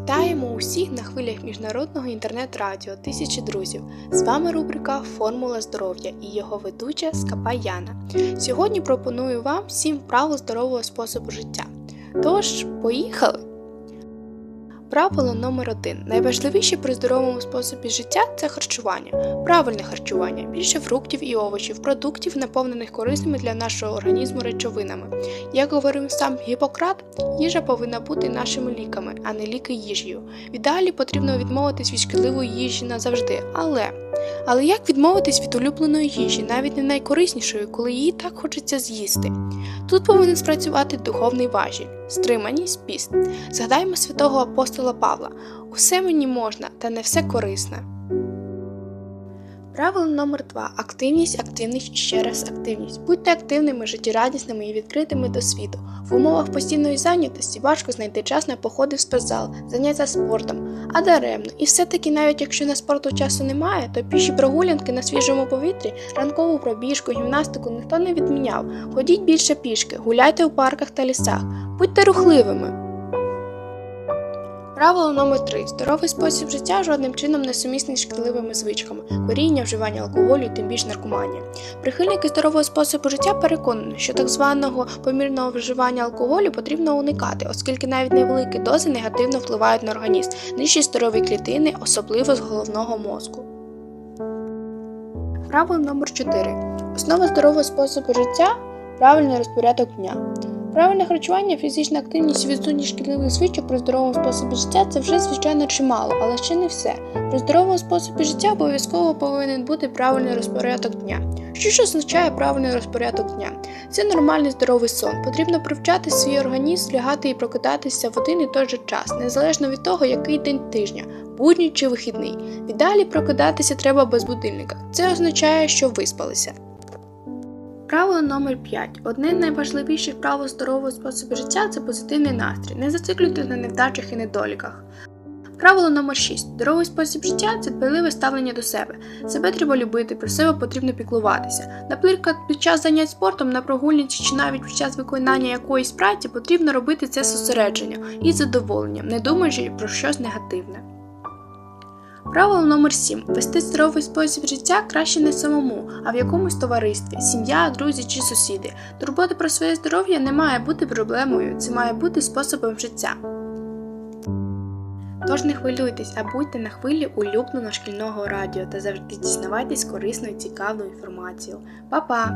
Вітаємо усіх на хвилях міжнародного інтернет-радіо Тисячі друзів. З вами рубрика Формула здоров'я і його ведуча Скапа Яна. Сьогодні пропоную вам 7 правил здорового способу життя. Тож, поїхали! Правило номер один. Найважливіше при здоровому способі життя це харчування. Правильне харчування, більше фруктів і овочів, продуктів, наповнених корисними для нашого організму речовинами. Як говорив сам Гіппократ, їжа повинна бути нашими ліками, а не ліки їжею. В ідеалі потрібно відмовитись від шкідливої їжі назавжди, але. Але як відмовитись від улюбленої їжі, навіть не найкориснішої, коли її так хочеться з'їсти? Тут повинен спрацювати духовний важіль, стриманість, піст. Згадаймо святого апостола Павла: усе мені можна, та не все корисне. Правило номер 2 Активність, активність і ще раз активність. Будьте активними, життєрадісними і відкритими до світу. В умовах постійної зайнятості важко знайти час на походи в спортзал, заняття спортом, а даремно. І все-таки, навіть якщо на спорту часу немає, то піші прогулянки на свіжому повітрі, ранкову пробіжку, гімнастику ніхто не відміняв. Ходіть більше пішки, гуляйте у парках та лісах, будьте рухливими. Правило номер 3 Здоровий спосіб життя жодним чином не сумісний з шкідливими звичками, коріння, вживання алкоголю і тим більш наркоманія. Прихильники здорового способу життя переконані, що так званого помірного вживання алкоголю потрібно уникати, оскільки навіть невеликі дози негативно впливають на організм, нищать здорові клітини, особливо з головного мозку. Правило номер 4 Основа здорового способу життя правильний розпорядок дня. Правильне харчування, фізична активність відсутність шкідливих звичок при здоровому способі життя це вже звичайно чимало, але ще не все. При здоровому способі життя обов'язково повинен бути правильний розпорядок дня. Що ж означає правильний розпорядок дня? Це нормальний здоровий сон. Потрібно привчати свій організм лягати і прокидатися в один і той же час, незалежно від того, який день тижня, будній чи вихідний. Віддалі прокидатися треба без будильника. Це означає, що виспалися. Правило номер 5 Одне з найважливіших правил здорового способу життя це позитивний настрій. Не зациклюйте на невдачах і недоліках. Правило номер 6 Здоровий спосіб життя це дбайливе ставлення до себе. Себе треба любити, про себе потрібно піклуватися. Наприклад, під час занять спортом на прогульниці чи навіть під час виконання якоїсь праці потрібно робити це зосередження і задоволенням, не думаючи про щось негативне. Правило номер 7 Вести здоровий спосіб життя краще не самому, а в якомусь товаристві, сім'я, друзі чи сусіди. Турбота про своє здоров'я не має бути проблемою, це має бути способом життя. Тож не хвилюйтесь, а будьте на хвилі улюбленого шкільного радіо та завжди дізнавайтесь корисну і цікаву інформацію. Па-па!